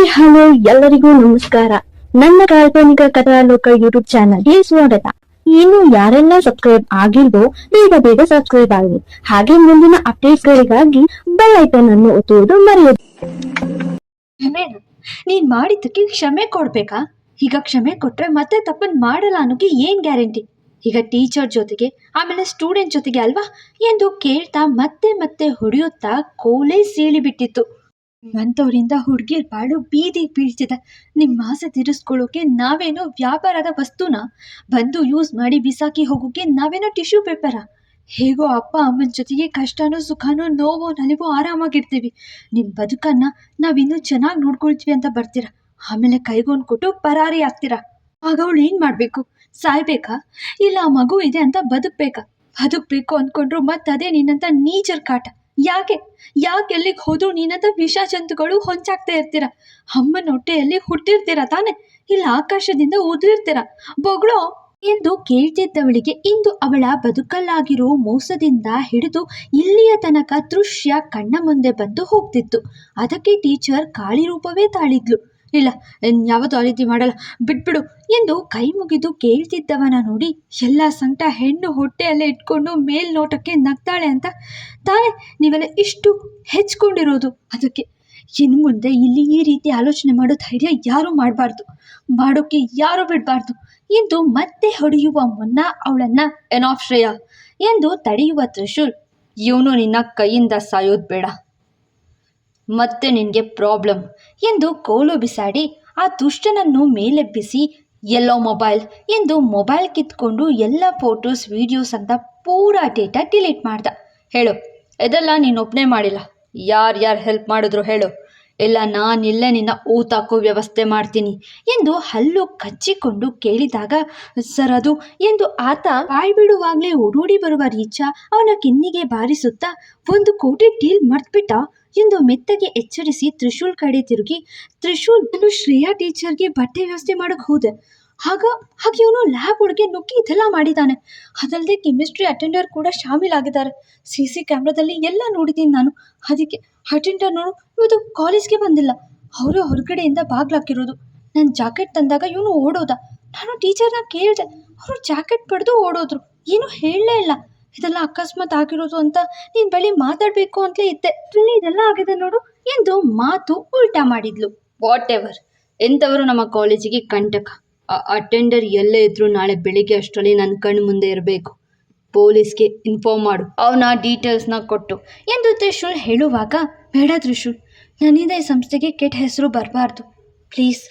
Hi hello, ಎಲ್ಲರಿಗೂ ನಮಸ್ಕಾರ. ನನ್ನ ಕಾಲ್ಪನಿಕ ಕಥಾಲೋಕ ಯೂಟ್ಯೂಬ್ ಚಾನಲ್ಗೆ ಸ್ವಾಗತ. ಇನ್ನು ಯಾರೆಲ್ಲ ಸಬ್ಸ್ಕ್ರೈಬ್ ಆಗಿಲ್ವೋ, ಬೇಗ ಬೇಗ ಸಬ್ಸ್ಕ್ರೈಬ್ ಆಗಿ. ಹಾಗೆ ಮುಂದಿನ ಅಪ್ಡೇಟ್ ಗಳಿಗಾಗಿ ಬೆಲ್ ಐಕನ್ ಅನ್ನು ಒತ್ತುವುದು ಮರೆಯದು. ನೀನ್ ಮಾಡಿದ್ದಕ್ಕೆ ಕ್ಷಮೆ ಕೊಡ್ಬೇಕಾ? ಈಗ ಕ್ಷಮೆ ಕೊಟ್ರೆ ಮತ್ತೆ ತಪ್ಪನ್ ಮಾಡಲ್ಲ ಅನ್ನೋಕೆ ಏನ್ ಗ್ಯಾರಂಟಿ? ಈಗ ಟೀಚರ್ ಜೊತೆಗೆ, ಆಮೇಲೆ ಸ್ಟೂಡೆಂಟ್ ಜೊತೆಗೆ ಅಲ್ವಾ? ಎಂದು ಕೇಳ್ತಾ ಮತ್ತೆ ಮತ್ತೆ ಹೊಡೆಯುತ್ತಾ ಕೋಲೆ ಸೀಳಿ ಅಂಥವ್ರಿಂದ ಹುಡುಗಿರ್ ಬಾಳು ಬೀದಿ ಬೀಳ್ತಿದೆ. ನಿಮ್ಮ ಆಸೆ ತೀರಿಸ್ಕೊಳ್ಳೋಕೆ ನಾವೇನೋ ವ್ಯಾಪಾರದ ವಸ್ತುನ? ಬಂದು ಯೂಸ್ ಮಾಡಿ ಬಿಸಾಕಿ ಹೋಗೋಕೆ ನಾವೇನೋ ಟಿಶ್ಯೂ ಪೇಪರ? ಹೇಗೋ ಅಪ್ಪ ಅಮ್ಮನ ಜೊತೆಗೆ ಕಷ್ಟನೋ ಸುಖನೋ ನೋವೋ ನಲಿವೋ ಆರಾಮಾಗಿರ್ತೀವಿ. ನಿಮ್ಮ ಬದುಕನ್ನ ನಾವಿನ್ನೂ ಚೆನ್ನಾಗಿ ನೋಡ್ಕೊಳ್ತೀವಿ ಅಂತ ಬರ್ತೀರಾ? ಆಮೇಲೆ ಕೈಗೊಂಡು ಕೊಟ್ಟು ಪರಾರಿ ಆಗ್ತೀರಾ? ಆಗ ಅವಳು ಏನು ಮಾಡಬೇಕು? ಸಾಯ್ಬೇಕಾ? ಇಲ್ಲ ಮಗು ಇದೆ ಅಂತ ಬದುಕ್ಬೇಕಾ? ಬದುಕ್ಬೇಕು ಅಂದ್ಕೊಂಡ್ರು ಮತ್ತೆ ಅದೇ ನಿನ್ನಂತ ನೀಚರ್ ಕಾಟ. ಯಾಕೆ? ಯಾಕೆ ಎಲ್ಲಿಗೆ ಹೋದ್ರು ನೀನಂತ ವಿಷ ಜಂತುಗಳು ಹೊಂಚಾಗ್ತಾ ಇರ್ತೀರ? ಅಮ್ಮನ ಹೊಟ್ಟೆಯಲ್ಲಿ ಹುಟ್ಟಿರ್ತೀರ ತಾನೆ? ಇಲ್ಲ ಆಕಾಶದಿಂದ ಉದುರಿರ್ತೀರ ಬೊಗಳು, ಎಂದು ಕೇಳ್ತಿದ್ದವಳಿಗೆ ಇಂದು ಅವಳ ಬದುಕಲ್ಲಾಗಿರೋ ಮೋಸದಿಂದ ಹಿಡಿದು ಇಲ್ಲಿಯ ತನಕ ದೃಶ್ಯ ಕಣ್ಣ ಮುಂದೆ ಬಂದು ಹೋಗ್ತಿತ್ತು. ಅದಕ್ಕೆ ಟೀಚರ್ ಕಾಳಿ ರೂಪವೇ ತಾಳಿದ್ಲು. ಇಲ್ಲ, ಯಾವತ್ತೂ ಆ ರೀತಿ ಮಾಡಲ್ಲ. ಬಿಟ್ಬಿಡು. ಎಂದು ಕೈ ಮುಗಿದು ಕೇಳ್ತಿದ್ದವನ ನೋಡಿ ಎಲ್ಲ ಸಂಕಟ ಹೆಣ್ಣು ಹೊಟ್ಟೆಯಲ್ಲೇ ಇಟ್ಕೊಂಡು ಮೇಲ್ನೋಟಕ್ಕೆ ನಗ್ತಾಳೆ ಅಂತ. ತಾನೆ ನೀವೆಲ್ಲ ಇಷ್ಟು ಹೆಚ್ಕೊಂಡಿರೋದು. ಅದಕ್ಕೆ ಇನ್ನು ಮುಂದೆ ಇಲ್ಲಿ ಈ ರೀತಿ ಆಲೋಚನೆ ಮಾಡೋ ಧೈರ್ಯ ಯಾರೂ ಮಾಡಬಾರ್ದು. ಮಾಡೋಕ್ಕೆ ಯಾರೂ ಬಿಡಬಾರ್ದು ಎಂದು ಮತ್ತೆ ಹೊಡೆಯುವ ಮುನ್ನ ಅವಳನ್ನ ಎನಾಫ್ ಶ್ರೇಯ ಎಂದು ತಡೆಯುವ ತ್ರಿಶೂಲ್, ಇವನು ನಿನ್ನ ಕೈಯಿಂದ ಸಾಯೋದು ಬೇಡ. ಮತ್ತೆ ನಿನಗೆ ಪ್ರಾಬ್ಲಮ್ ಎಂದು ಕೋಲು ಬಿಸಾಡಿ ಆ ದುಷ್ಟನನ್ನು ಮೇಲೆಬ್ಬಿಸಿ, ಎಲ್ಲೋ ಮೊಬೈಲ್ ಎಂದು ಮೊಬೈಲ್ ಕಿತ್ಕೊಂಡು ಎಲ್ಲ ಫೋಟೋಸ್, ವಿಡಿಯೋಸ್ ಅಂತ ಪೂರಾ ಡೇಟಾ ಡಿಲೀಟ್ ಮಾಡ್ದ. ಹೇಳು, ಇದೆಲ್ಲ ನೀನು ಒಬ್ಬನೇ ಮಾಡಿಲ್ಲ. ಯಾರು ಯಾರು ಹೆಲ್ಪ್ ಮಾಡಿದ್ರು ಹೇಳು. ಇಲ್ಲ ನಾನಿಲ್ಲೇ ನಿನ್ನ ಊತಾಕೋ ವ್ಯವಸ್ಥೆ ಮಾಡ್ತೀನಿ ಎಂದು ಹಲ್ಲು ಕಚ್ಚಿಕೊಂಡು ಕೇಳಿದಾಗ, ಸರ್, ಅದು ಎಂದು ಆತ ಬಾಯ್ಬಿಡುವಾಗಲೇ ಓಡೋಡಿ ಬರುವ ರೀಚ ಅವನ ಕಿನ್ನಿಗೆ ಬಾರಿಸುತ್ತಾ ಒಂದು ಕೋಟಿ ಡೀಲ್ ಮರ್ತ್ಬಿಟ್ಟ ಎಂದು ಮೆತ್ತಗೆ ಎಚ್ಚರಿಸಿ ತ್ರಿಶೂಲ್ ಕಡೆ ತಿರುಗಿ, ತ್ರಿಶೂಲ್, ನಾನು ಶ್ರೇಯಾ ಟೀಚರ್ಗೆ ಬಟ್ಟೆ ವ್ಯವಸ್ಥೆ ಮಾಡಕ್ ಹೋದೆ. ಆಗ, ಹಾಗೆ ಇವನು ಲ್ಯಾಬ್ ಒಳಗೆ ನುಗ್ಗಿ ಇದೆಲ್ಲ ಮಾಡಿದ್ದಾನೆ ಅದಲ್ಲದೆ ಕೆಮಿಸ್ಟ್ರಿ ಅಟೆಂಡರ್ ಕೂಡ ಶಾಮೀಲಾಗಿದ್ದಾರೆ. ಸಿ ಸಿ ಕ್ಯಾಮ್ರಾದಲ್ಲಿ ಎಲ್ಲ ನೋಡಿದ್ದೀನಿ ನಾನು. ಅದಕ್ಕೆ ಅಟೆಂಡರ್ನವರು ಇವತ್ತು ಕಾಲೇಜ್ಗೆ ಬಂದಿಲ್ಲ. ಅವರು ಹೊರಗಡೆಯಿಂದ ಬಾಗ್ಲಾಕಿರೋದು ನನ್ನ ಜಾಕೆಟ್ ತಂದಾಗ ಇವನು ಓಡೋದ. ನಾನು ಟೀಚರ್ನ ಕೇಳಿದೆ, ಅವರು ಜಾಕೆಟ್ ಪಡೆದು ಓಡೋದ್ರು. ಏನು ಹೇಳಲೇ ಇಲ್ಲ. ಇದೆಲ್ಲ ಅಕಸ್ಮಾತ್ ಆಗಿರೋದು ಅಂತ ನೀನ್ ಬಳಿ ಮಾತಾಡಬೇಕು ಅಂತಲೇ ಇದ್ದೆ. ಇಲ್ಲಿ ಇದೆಲ್ಲ ಆಗಿದೆ ನೋಡು ಎಂದು ಮಾತು ಉಲ್ಟಾ ಮಾಡಿದ್ಲು. ವಾಟ್ ಎವರ್ ಎಂಥವರು ನಮ್ಮ ಕಾಲೇಜಿಗೆ ಕಂಟಕ. ಅಟೆಂಡರ್ ಎಲ್ಲೇ ಇದ್ರು ನಾಳೆ ಬೆಳಿಗ್ಗೆ ಅಷ್ಟರಲ್ಲಿ ನನ್ನ ಕಣ್ಣು ಮುಂದೆ ಇರಬೇಕು. ಪೊಲೀಸ್ಗೆ ಇನ್ಫಾರ್ಮ್ ಮಾಡು. ಅವನ ಡೀಟೇಲ್ಸ್ನ ಕೊಟ್ಟು ಎಂದು ತ್ರಿಶೂಲ್ ಹೇಳುವಾಗ, ಬೇಡ ತ್ರಿಶೂಲ್ ನನ್ನಿಂದ ಈ ಸಂಸ್ಥೆಗೆ ಕೆಟ್ಟ ಹೆಸರು ಬರಬಾರ್ದು. ಪ್ಲೀಸ್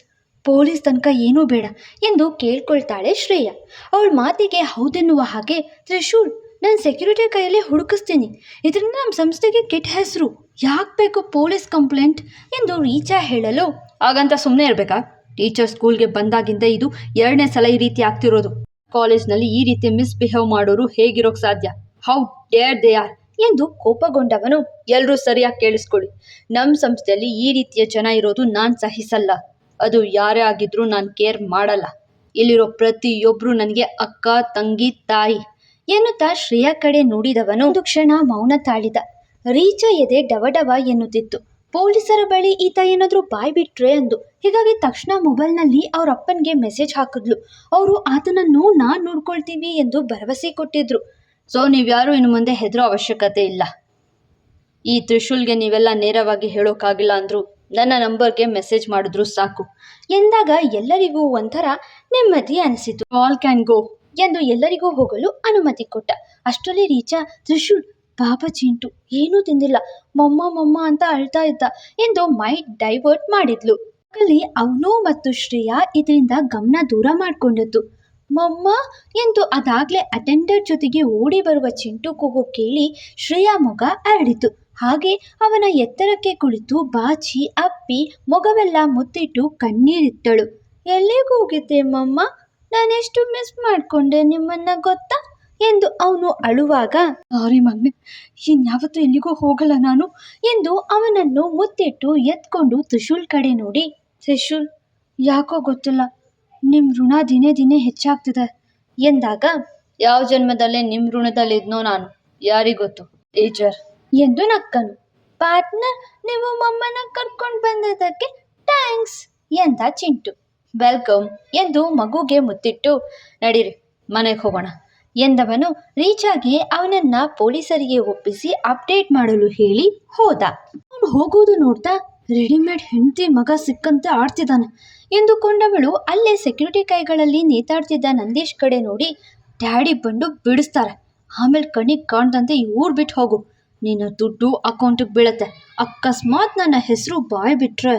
ಪೊಲೀಸ್ ತನಕ ಏನೂ ಬೇಡ ಎಂದು ಕೇಳ್ಕೊಳ್ತಾಳೆ ಶ್ರೇಯ. ಅವಳ ಮಾತಿಗೆ ಹೌದೆನ್ನುವ ಹಾಗೆ ತ್ರಿಶೂಲ್ ನಾನು ಸೆಕ್ಯೂರಿಟಿ ಕೈಯಲ್ಲಿ ಹುಡುಕಿಸ್ತೀನಿ. ಇದರಿಂದ ನಮ್ಮ ಸಂಸ್ಥೆಗೆ ಕೆಟ್ಟ ಹೆಸರು. ಯಾಕೆ ಬೇಕು ಪೊಲೀಸ್ ಕಂಪ್ಲೇಂಟ್ ಎಂದು ರೀಚಾ ಹೇಳಲು? ಹಾಗಂತ ಸುಮ್ಮನೆ ಇರಬೇಕಾ? ಟೀಚರ್ ಸ್ಕೂಲ್ಗೆ ಬಂದಾಗಿಂದ ಇದು ಎರಡನೇ ಸಲ ಈ ರೀತಿ ಆಗ್ತಿರೋದು. ಕಾಲೇಜ್ನಲ್ಲಿ ಈ ರೀತಿ ಮಿಸ್ಬಿಹೇವ್ ಮಾಡೋರು ಹೇಗಿರೋಕ್ ಸಾಧ್ಯ? ಹೌ ಡೇರ್ ದೇ ಆರ್ ಎಂದು ಕೋಪಗೊಂಡವನು ಎಲ್ಲರೂ ಸರಿಯಾಗಿ ಕೇಳಿಸ್ಕೊಳ್ಳಿ. ನಮ್ಮ ಸಂಸ್ಥೆಯಲ್ಲಿ ಈ ರೀತಿಯ ಜನ ಇರೋದು ನಾನು ಸಹಿಸಲ್ಲ. ಅದು ಯಾರೇ ಆಗಿದ್ರೂ ನಾನು ಕೇರ್ ಮಾಡಲ್ಲ. ಇಲ್ಲಿರೋ ಪ್ರತಿಯೊಬ್ಬರು ನನಗೆ ಅಕ್ಕ, ತಂಗಿ, ತಾಯಿ. ಎನ್ನುತ್ತಾ ಶ್ರೇಯಾ ಕಡೆ ನೋಡಿದವನು ಒಂದು ಕ್ಷಣ ಮೌನ ತಾಳಿದ. ರೀಚ ಎದೆ ಡವಡವ ಎನ್ನುತ್ತಿತ್ತು. ಪೊಲೀಸರ ಬಳಿ ಈತ ಏನಾದರೂ ಬಾಯ್ ಬಿಟ್ರೆ ಅಂದು. ಹೀಗಾಗಿ ತಕ್ಷಣ ಮೊಬೈಲ್ನಲ್ಲಿ ಅವ್ರ ಅಪ್ಪನಿಗೆ ಮೆಸೇಜ್ ಹಾಕಿದ್ಲು. ಅವರು, ಆತನನ್ನು ನಾ ನೋಡ್ಕೊಳ್ತೀವಿ ಎಂದು ಭರವಸೆ ಕೊಟ್ಟಿದ್ರು. ಸೊ, ನೀವ್ಯಾರೂ ಇನ್ನು ಮುಂದೆ ಹೆದರೋ ಅವಶ್ಯಕತೆ ಇಲ್ಲ. ಈ ತ್ರಿಶೂಲ್ಗೆ ನೀವೆಲ್ಲ ನೇರವಾಗಿ ಹೇಳೋಕ್ಕಾಗಿಲ್ಲ ಅಂದ್ರು. ನನ್ನ ನಂಬರ್ಗೆ ಮೆಸೇಜ್ ಮಾಡಿದ್ರು ಸಾಕು ಎಂದಾಗ ಎಲ್ಲರಿಗೂ ಒಂಥರ ನೆಮ್ಮದಿ ಅನಿಸಿತು. ಆಲ್ ಕ್ಯಾನ್ ಗೋ ಎಂದು ಎಲ್ಲರಿಗೂ ಹೋಗಲು ಅನುಮತಿ ಕೊಟ್ಟ. ಅಷ್ಟರಲ್ಲಿ ರೀಚಾ, ತ್ರಿಶೂಲ್ ಪಾಪ ಚಿಂಟು, ಏನೂ ತಿಂದಿಲ್ಲ, ಮೊಮ್ಮ ಮೊಮ್ಮ ಅಂತ ಅಳ್ತಾ ಇದ್ದ ಎಂದು ಮೈಂಡ್ ಡೈವರ್ಟ್ ಮಾಡಿದ್ಲು. ಅಲ್ಲಿ ಅವನು ಮತ್ತು ಶ್ರೇಯಾ ಇದರಿಂದ ಗಮನ ದೂರ ಮಾಡಿಕೊಂಡದ್ದು. ಮೊಮ್ಮ ಎಂದು ಅದಾಗ್ಲೇ ಅಟೆಂಡರ್ ಜೊತೆಗೆ ಓಡಿ ಬರುವ ಚಿಂಟು ಕೂಗು ಕೇಳಿ ಶ್ರೇಯಾ ಮೊಗ ಅರಳಿತು. ಹಾಗೆ ಅವನ ಎತ್ತರಕ್ಕೆ ಕುಳಿತು ಬಾಚಿ, ಅಪ್ಪಿ ಮೊಗವೆಲ್ಲ ಮುತ್ತಿಟ್ಟು ಕಣ್ಣೀರಿಟ್ಟಳು. ಎಲ್ಲಿಗೂ ಹೋಗಿದ್ದೆ ಮಮ್ಮ? ನಾನೆಷ್ಟು ಮಿಸ್ ಮಾಡಿಕೊಂಡೆ ನಿಮ್ಮನ್ನ ಗೊತ್ತಾ? ಎಂದು ಅವನು ಅಳುವಾಗ ಸಾರಿ ಮಗ್ನೆ ಇನ್ಯಾವತ್ತೂ ಎಲ್ಲಿಗೂ ಹೋಗಲ್ಲ ನಾನು ಎಂದು ಅವನನ್ನು ಮುತ್ತಿಟ್ಟು ಎತ್ಕೊಂಡು ತ್ರಿಶೂಲ್ ಕಡೆ ನೋಡಿ. ತ್ರಿಶೂಲ್, ಯಾಕೋ ಗೊತ್ತಿಲ್ಲ ನಿಮ್ಮ ಋಣ ದಿನೇ ದಿನೇ ಹೆಚ್ಚಾಗ್ತಿದೆ ಎಂದಾಗ, ಯಾವ ಜನ್ಮದಲ್ಲೇ ನಿಮ್ಮ ಋಣದಲ್ಲಿದ್ನೋ ನಾನು ಯಾರಿಗೊತ್ತು ಟೀಚರ್ ಎಂದು ನಕ್ಕನು. ಪಾರ್ಟ್ನರ್, ನೀವು ಮಮ್ಮನ ಕರ್ಕೊಂಡು ಬಂದದಕ್ಕೆ ಥ್ಯಾಂಕ್ಸ್ ಎಂದ ಚಿಂಟು. ವೆಲ್ಕಮ್ ಎಂದು ಮಗುಗೆ ಮುತ್ತಿಟ್ಟು, ನಡೀರಿ, ಮನೆಗೆ ಹೋಗೋಣ, ಎಂದವನು ರೀಚಾಗಿ ಅವನನ್ನ ಪೊಲೀಸರಿಗೆ ಒಪ್ಪಿಸಿ ಅಪ್ಡೇಟ್ ಮಾಡಲು ಹೇಳಿ ಹೋದ. ಅವನು ಹೋಗೋದು ನೋಡ್ತಾ, ರೆಡಿಮೇಡ್ ಹೆಂಡತಿ ಮಗ ಸಿಕ್ಕಂತೆ ಆಡ್ತಿದ್ದಾನೆ, ಎಂದುಕೊಂಡವಳು ಅಲ್ಲೇ ಸೆಕ್ಯೂರಿಟಿ ಕೈಗಳಲ್ಲಿ ನೇತಾಡ್ತಿದ್ದ ನಂದೀಶ್ ಕಡೆ ನೋಡಿ, ಡ್ಯಾಡಿ ಬಂದು ಬಿಡಿಸ್ತಾರೆ, ಆಮೇಲೆ ಕಣ್ಣಿಗೆ ಕಾಣ್ದಂತೆ ಊರು ಬಿಟ್ಟು ಹೋಗು, ನಿನ್ನ ದುಡ್ಡು ಅಕೌಂಟಿಗೆ ಬೀಳತ್ತೆ, ಅಕಸ್ಮಾತ್ ನನ್ನ ಹೆಸರು ಬಾಯ್ ಬಿಟ್ರೆ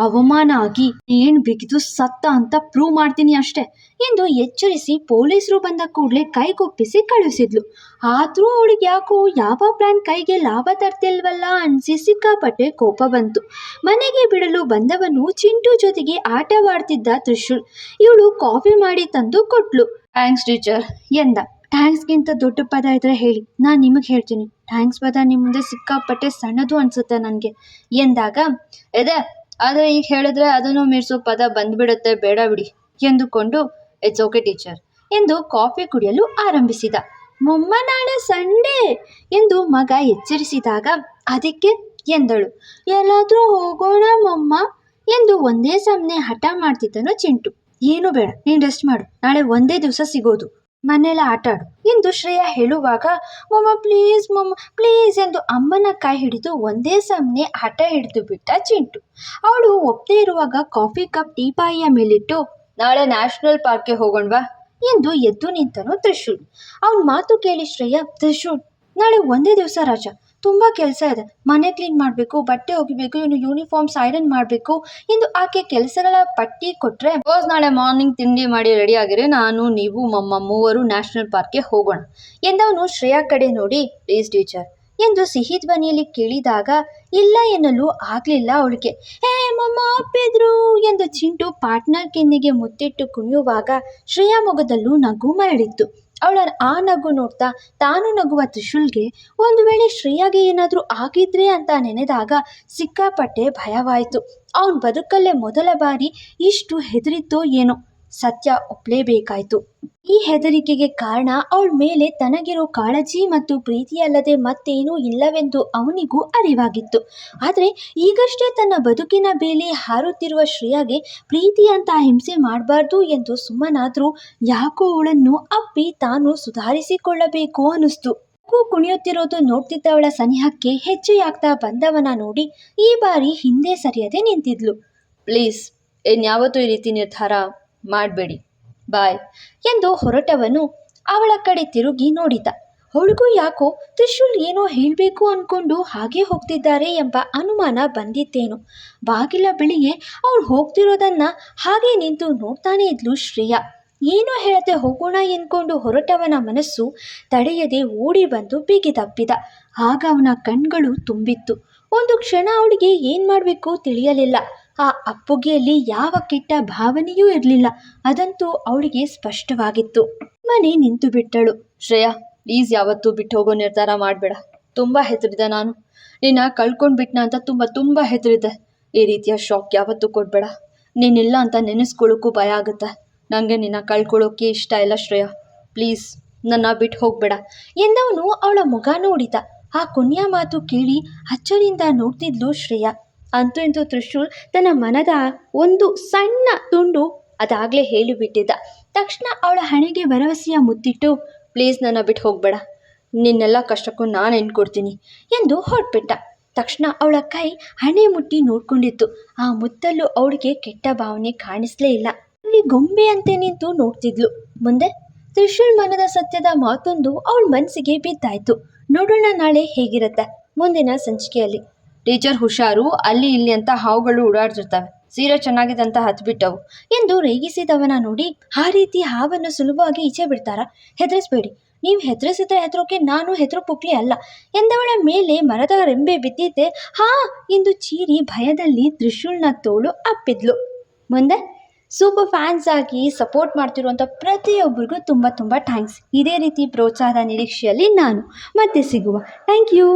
ಅವಮಾನ ಆಗಿ ಏನ್ ಬಿಗಿದು ಸತ್ತ ಅಂತ ಪ್ರೂವ್ ಮಾಡ್ತೀನಿ ಅಷ್ಟೇ. ಎಂದು ಎಚ್ಚರಿಸಿ ಪೊಲೀಸರು ಬಂದ ಕೂಡಲೇ ಕೈಗೊಪ್ಪಿಸಿ ಕಳುಹಿಸಿದ್ಲು. ಆದ್ರೂ ಅವಳಿಗೆ ಯಾಕೋ ಯಾವ ಪ್ಲಾನ್ ಕೈಗೆ ಲಾಭ ತರ್ತಿಲ್ವಲ್ಲ ಅನ್ಸಿ ಸಿಕ್ಕಾಪಟ್ಟೆ ಕೋಪ ಬಂತು. ಮನೆಗೆ ಬಿಡಲು ಬಂದವನು ಚಿಂಟು ಜೊತೆಗೆ ಆಟವಾಡ್ತಿದ್ದ ತ್ರಿಶೂಲ್. ಇವಳು ಕಾಫಿ ಮಾಡಿ ತಂದು ಕೊಟ್ಲು. ಥ್ಯಾಂಕ್ಸ್ ಟೀಚರ್ ಎಂದ. ಥ್ಯಾಂಕ್ಸ್ಗಿಂತ ದೊಡ್ಡ ಪದ ಇದ್ರೆ ಹೇಳಿ. ನಾನು ನಿಮಗೆ ಹೇಳ್ತೀನಿ. ಥ್ಯಾಂಕ್ಸ್ ಪದ ನಿಮ್ಮ ಮುಂದೆ ಸಿಕ್ಕಾಪಟ್ಟೆ ಸಣ್ಣದು ಅನ್ಸುತ್ತೆ ನನಗೆ. ಎಂದಾಗ ಇದೆ ಆದರೆ ಈಗ ಹೇಳಿದ್ರೆ ಅದನ್ನು ಮೀರಿಸೋ ಪದ ಬಂದ್ಬಿಡುತ್ತೆ, ಬೇಡ ಬಿಡಿ ಎಂದುಕೊಂಡು ಇಟ್ಸ್ ಓಕೆ ಟೀಚರ್ ಎಂದು ಕಾಫಿ ಕುಡಿಯಲು ಆರಂಭಿಸಿದ. ಮೊಮ್ಮ ನಾಳೆ ಸಂಡೇ ಎಂದು ಮಗ ಎಚ್ಚರಿಸಿದಾಗ ಅದಕ್ಕೆ ಎಂದಳು. ಎಲ್ಲಾದರೂ ಹೋಗೋಣ ಮೊಮ್ಮ ಎಂದು ಒಂದೇ ಸಮನೆ ಹಠ ಮಾಡ್ತಿದ್ದನು ಚಿಂಟು. ಏನು ಬೇಡ, ನೀನು ರೆಸ್ಟ್ ಮಾಡು. ನಾಳೆ ಒಂದೇ ದಿವಸ ಸಿಗೋದು. ಮನೆಯಲ್ಲ ಆಟ ಆಡು. ಎಂದು ಶ್ರೇಯ ಹೇಳುವಾಗ, ಮೊಮ್ಮ ಪ್ಲೀಸ್ ಮಮ್ಮ ಪ್ಲೀಸ್ ಎಂದು ಅಮ್ಮನ ಕೈ ಹಿಡಿದು ಒಂದೇ ಸಮನೆ ಆಟ ಹಿಡಿದು ಬಿಟ್ಟ ಚಿಂಟು. ಅವಳು ಒಪ್ಪದೇ ಇರುವಾಗ ಕಾಫಿ ಕಪ್ ಟೀಪಾಯಿಯ ಮೇಲಿಟ್ಟು, ನಾಳೆ ನ್ಯಾಷನಲ್ ಪಾರ್ಕ್ಗೆ ಹೋಗೋಣವಾ? ಎಂದು ಎದ್ದು ನಿಂತನು ತ್ರಿಶೂಲ್. ಅವನ ಮಾತು ಕೇಳಿ ಶ್ರೇಯ, ತ್ರಿಶೂಲ್, ನಾಳೆ ಒಂದೇ ದಿವಸ ರಜಾ. ತುಂಬ ಕೆಲಸ ಇದೆ. ಮನೆ ಕ್ಲೀನ್ ಮಾಡಬೇಕು, ಬಟ್ಟೆ ಒಗಿಬೇಕು, ಇನ್ನು ಯೂನಿಫಾರ್ಮ್ಸ್ ಐರನ್ ಮಾಡಬೇಕು. ಎಂದು ಆಕೆ ಕೆಲಸಗಳ ಪಟ್ಟಿ ಕೊಟ್ಟರೆ ರೋಸ್ ನಾಳೆ ಮಾರ್ನಿಂಗ್ ತಿಂಡಿ ಮಾಡಿ ರೆಡಿ ಆಗಿರಿ. ನಾನು, ನೀವು, ಮಮ್ಮ ಮೂವರು ನ್ಯಾಷನಲ್ ಪಾರ್ಕ್ಗೆ ಹೋಗೋಣ ಎಂದವನು ಶ್ರೇಯಾ ಕಡೆ ನೋಡಿ ಪ್ಲೀಸ್ ಟೀಚರ್ ಎಂದು ಸಿಹಿ ಧ್ವನಿಯಲ್ಲಿ ಕೇಳಿದಾಗ, ಇಲ್ಲ ಎನ್ನಲು ಆಗಲಿಲ್ಲ ಅವಳಿಗೆ. ಹೇ, ಮಮ್ಮ ಅಪ್ಪಿದ್ರು ಎಂದು ಚಿಂಟು ಪಾರ್ಟ್ನರ್ ಕೆನ್ನೆಗೆ ಮುತ್ತಿಟ್ಟು ಕುಣಿಯುವಾಗ ಶ್ರೇಯಾ ಮೊಗದಲ್ಲೂ ನಗು ಮರಳಿತ್ತು. ಅವಳ ಆ ನಗು ನೋಡ್ತಾ ತಾನು ನಗುವ ತ್ರಿಶೂಲ್ಗೆ ಒಂದು ವೇಳೆ ಶ್ರೇಯಾಗೆ ಏನಾದರೂ ಆಗಿದ್ರೆ ಅಂತ ನೆನೆದಾಗ ಸಿಕ್ಕಾಪಟ್ಟೆ ಭಯವಾಯಿತು. ಅವನ ಬದುಕಲ್ಲೇ ಮೊದಲ ಬಾರಿ ಇಷ್ಟು ಹೆದರಿದ್ದೋ ಏನೋ. ಸತ್ಯ ಒಪ್ಪಲೇಬೇಕಾಯ್ತು ಈ ಹೆದರಿಕೆಗೆ ಕಾರಣ ಅವಳ ಮೇಲೆ ತನಗಿರೋ ಕಾಳಜಿ ಮತ್ತು ಪ್ರೀತಿಯಲ್ಲದೆ ಮತ್ತೇನೂ ಇಲ್ಲವೆಂದು ಅವನಿಗೂ ಅರಿವಾಗಿತ್ತು. ಆದರೆ ಈಗಷ್ಟೇ ತನ್ನ ಬದುಕಿನ ಬೇಲಿ ಹಾರುತ್ತಿರುವ ಶ್ರೇಯಾಗೆ ಪ್ರೀತಿ ಅಂತ ಹಿಂಸೆ ಮಾಡಬಾರ್ದು ಎಂದು ಸುಮ್ಮನಾದರೂ ಯಾಕೋ ಅವಳನ್ನು ಅಪ್ಪಿ ತಾನು ಸುಧಾರಿಸಿಕೊಳ್ಳಬೇಕು ಅನ್ನಿಸ್ತು. ಕೂ ಕುಣಿಯುತ್ತಿರೋದು ನೋಡ್ತಿದ್ದವಳ ಸನಿಹಕ್ಕೆ ಹೆಚ್ಚೆಯಾಗ್ತಾ ಬಂದವನ ನೋಡಿ ಈ ಬಾರಿ ಹಿಂದೆ ಸರಿಯದೆ ನಿಂತಿದ್ಲು. ಪ್ಲೀಸ್ ಇನ್ಯಾವತ್ತೂ ಈ ರೀತಿ ನಿರ್ಧಾರ ಮಾಡಬೇಡಿ. ಬಾಯ್ ಎಂದು ಹೊರಟವನು ಅವಳ ಕಡೆ ತಿರುಗಿ ನೋಡಿದ. ಅವಳಿಗೂ ಯಾಕೋ ತ್ರಿಶೂಲ್ ಏನೋ ಹೇಳಬೇಕು ಅಂದ್ಕೊಂಡು ಹಾಗೆ ಹೋಗ್ತಿದ್ದಾರೆ ಎಂಬ ಅನುಮಾನ ಬಂದಿತ್ತೇನು. ಬಾಗಿಲ ಬೆಳಿಗ್ಗೆ ಅವಳು ಹೋಗ್ತಿರೋದನ್ನ ಹಾಗೆ ನಿಂತು ನೋಡ್ತಾನೆ ಇದ್ಲು ಶ್ರೇಯಾ. ಏನೋ ಹೇಳದೆ ಹೋಗೋಣ ಎಂದ್ಕೊಂಡು ಹೊರಟವನ ಮನಸ್ಸು ತಡೆಯದೆ ಓಡಿ ಬಂದು ಬಿಗಿದಪ್ಪಿದ ಆಗ ಅವನ ಕಣ್ಗಳು ತುಂಬಿತ್ತು. ಒಂದು ಕ್ಷಣ ಅವಳಿಗೆ ಏನು ಮಾಡಬೇಕು ತಿಳಿಯಲಿಲ್ಲ. ಆ ಅಪ್ಪುಗೆಯಲ್ಲಿ ಯಾವ ಕೆಟ್ಟ ಭಾವನೆಯೂ ಇರಲಿಲ್ಲ. ಅದಂತೂ ಅವಳಿಗೆ ಸ್ಪಷ್ಟವಾಗಿತ್ತು. ಮನೆ ನಿಂತು ಬಿಟ್ಟಳು. ಶ್ರೇಯಾ ಪ್ಲೀಸ್ ಯಾವತ್ತೂ ಬಿಟ್ಟು ಹೋಗೋ ನಿರ್ಧಾರ ಮಾಡಬೇಡ. ತುಂಬ ಹೆದರಿದೆ ನಾನು. ನಿನ್ನ ಕಳ್ಕೊಂಡು ಬಿಟ್ನ ಅಂತ ತುಂಬ ತುಂಬ ಹೆದರಿದೆ. ಈ ರೀತಿಯ ಶಾಕ್ ಯಾವತ್ತೂ ಕೊಡಬೇಡ. ನೀನಿಲ್ಲ ಅಂತ ನೆನೆಸ್ಕೊಳ್ಳೋಕ್ಕೂ ಭಯ ಆಗುತ್ತೆ. ನನಗೆ ನಿನ್ನ ಕಳ್ಕೊಳ್ಳೋಕ್ಕೆ ಇಷ್ಟ ಇಲ್ಲ ಶ್ರೇಯಾ. ಪ್ಲೀಸ್ ನನ್ನ ಬಿಟ್ಟು ಹೋಗಬೇಡ ಎಂದವನು ಅವಳ ಮುಖ ನೋಡಿದ. ಆ ಕೊನೆಯ ಮಾತು ಕೇಳಿ ಅಚ್ಚರಿಯಿಂದ ನೋಡ್ತಿದ್ಲು ಶ್ರೇಯಾ. ಅಂತೂ ಇಂತೂ ತ್ರಿಶೂಲ್ ತನ್ನ ಮನದ ಒಂದು ಸಣ್ಣ ತುಂಡು ಅದಾಗಲೇ ಹೇಳಿಬಿಟ್ಟಿದ್ದ. ತಕ್ಷಣ ಅವಳ ಹಣೆಗೆ ಭರವಸೆಯ ಮುದ್ದಿಟ್ಟು, ಪ್ಲೀಸ್ ನನ್ನ ಬಿಟ್ಟು ಹೋಗಬೇಡ. ನಿನ್ನೆಲ್ಲ ಕಷ್ಟಕ್ಕೂ ನಾನು ಹೆಣ್ಕೊಡ್ತೀನಿ ಎಂದು ಹೊರಟ್ಬಿಟ್ಟ. ತಕ್ಷಣ ಅವಳ ಕೈ ಹಣೆ ಮುಟ್ಟಿ ನೋಡ್ಕೊಂಡಿತ್ತು. ಆ ಮುತ್ತಲ್ಲೂ ಅವಳಿಗೆ ಕೆಟ್ಟ ಭಾವನೆ ಕಾಣಿಸ್ಲೇ ಇಲ್ಲ. ಅಲ್ಲಿ ಗೊಂಬೆಯಂತೆ ನಿಂತು ನೋಡ್ತಿದ್ಲು. ಮುಂದೆ ತ್ರಿಶೂಲ್ ಮನದ ಸತ್ಯದ ಮಾತೊಂದು ಅವಳ ಮನಸ್ಸಿಗೆ ಬಿದ್ದಾಯ್ತು. ನೋಡೋಣ ನಾಳೆ ಹೇಗಿರುತ್ತೆ? ಮುಂದಿನ ಸಂಚಿಕೆಯಲ್ಲಿ. ಟೀಚರ್ ಹುಷಾರು, ಅಲ್ಲಿ ಇಲ್ಲಿ ಅಂತ ಹಾವುಗಳು ಓಡಾಡ್ತಿರ್ತವೆ. ಸೀರೆ ಚೆನ್ನಾಗಿದೆ ಅಂತ ಹತ್ಬಿಟ್ಟವು. ಎಂದು ರೇಗಿಸಿದವನ ನೋಡಿ ಆ ರೀತಿ ಹಾವನ್ನು ಸುಲಭವಾಗಿ ಈಚೆ ಬಿಡ್ತಾರ? ಹೆದರಿಸ್ಬೇಡಿ. ನೀವು ಹೆದರಿಸಿದ್ರೆ ಹೆದರೋಕೆ ನಾನು ಹೆದರು ಪುಕ್ಲಿ ಅಲ್ಲ. ಎಂದವಳ ಮೇಲೆ ಮರದ ರೆಂಬೆ ಬಿದ್ದಿದ್ದೆ. ಹಾ ಎಂದು ಚೀರಿ ಭಯದಲ್ಲಿ ತ್ರಿಶೂಲ್ನ ತೋಳು ಅಪ್ಪಿದ್ಲು. ಮುಂದೆ? ಸೂಪರ್ ಫ್ಯಾನ್ಸ್ ಆಗಿ ಸಪೋರ್ಟ್ ಮಾಡ್ತಿರುವಂಥ ಪ್ರತಿಯೊಬ್ಬರಿಗೂ ತುಂಬ ತುಂಬ ಥ್ಯಾಂಕ್ಸ್. ಇದೇ ರೀತಿ ಪ್ರೋತ್ಸಾಹದ ನಿರೀಕ್ಷೆಯಲ್ಲಿ ನಾನು ಮತ್ತೆ ಸಿಗುವ. Thank you.